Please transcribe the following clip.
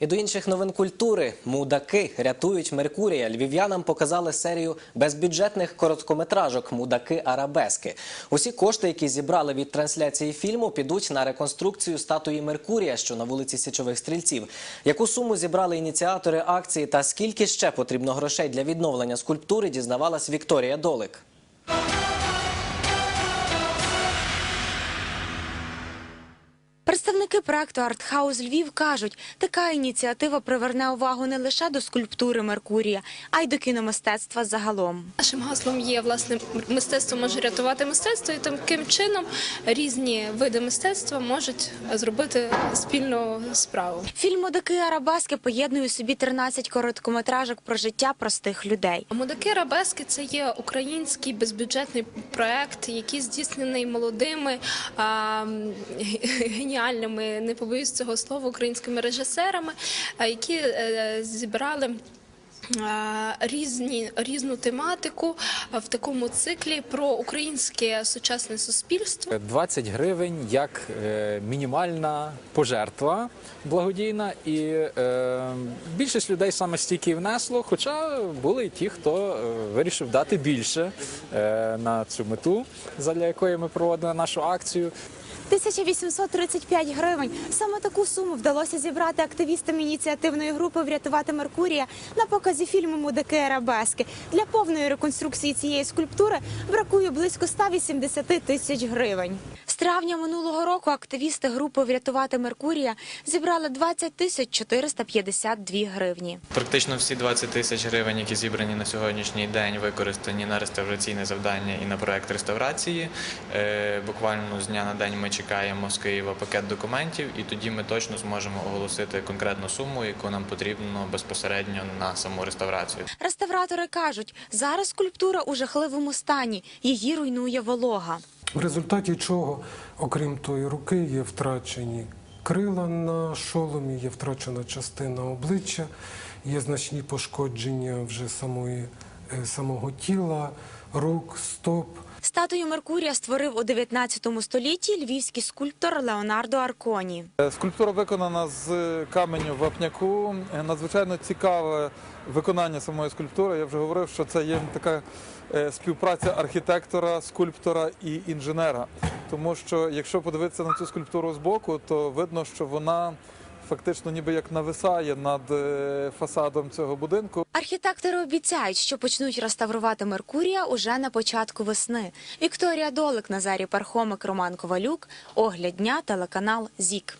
І до інших новин культури мудаки рятують Меркурія. Львів'янам показали серію безбюджетних короткометражок Мудаки Арабески. Усі кошти, які зібрали від трансляції фільму, підуть на реконструкцію статуї Меркурія, що на вулиці Січових Стрільців. Яку суму зібрали ініціатори акції та скільки ще потрібно грошей для відновлення скульптури, дізнавалась Вікторія Долик. Представники проекту «Артхаус Львів кажуть, така ініціатива приверне увагу не лише до скульптури Меркурія, а й до кіномистецтва загалом. Нашим гаслом є власне мистецтво може рятувати мистецтво, і таким чином різні види мистецтва можуть зробити спільну справу. Фільм «Мудаки Арабески» поєднує у собі 13 короткометражок про життя простих людей. Мудаки Рабески це є український безбюджетний проект, який здійснений молодими а, геніальними, не побоюсь цього слова, українськими режисерами, які е, зібрали. Різні різну тематику в такому циклі про українське сучасне суспільство. 20 гривень як е, мінімальна пожертва благодійна, і е, більшість людей саме стільки внесло, хоча були й ті, хто вирішив дати більше на цю мету, задля якої ми проводили нашу акцію. 1835 гривень. Саме таку суму вдалося зібрати активістам ініціативної групи Врятувати Меркурія на показі фільму Мудаки Арабески. Для повної реконструкції цієї скульптури бракує близько 180 тисяч гривень. З травня минулого року активісти групи Врятувати Меркурія зібрали 20 тисяч 452 гривні. Практично всі 20 тисяч гривень, які зібрані на сьогоднішній день, використані на реставраційне завдання і на проект реставрації. Е, Буквально з дня на день ми чекаємо з Києва пакет документів, і тоді ми точно зможемо оголосити конкретну суму, яку нам потрібно безпосередньо на саму реставрацію. Реставратори кажуть, зараз скульптура у жахливому стані, її руйнує волога. В результаті чого, окрім тої руки, є втрачені крила на шоломі, є втрачена частина обличчя, є значні пошкодження вже самої, е, самого тіла, рук, стоп. Статую Меркурія створив у 19 столітті львівський скульптор Леонардо Арконі. Е, Скульптура виконана з каменю вапняку. Е, Надзвичайно цікаве виконання самої скульптури. Я вже говорив, що це є така е, співпраця архітектора, скульптора і інженера. Тому що якщо подивитися на цю скульптуру збоку, то видно, що вона фактично ніби як нависає над фасадом цього будинку. Архітектори обіцяють, що почнуть реставрувати Меркурія уже на початку весни. Вікторія Долик, Назарій Пархомик, Роман Ковалюк. Огляд дня, телеканал ЗІК.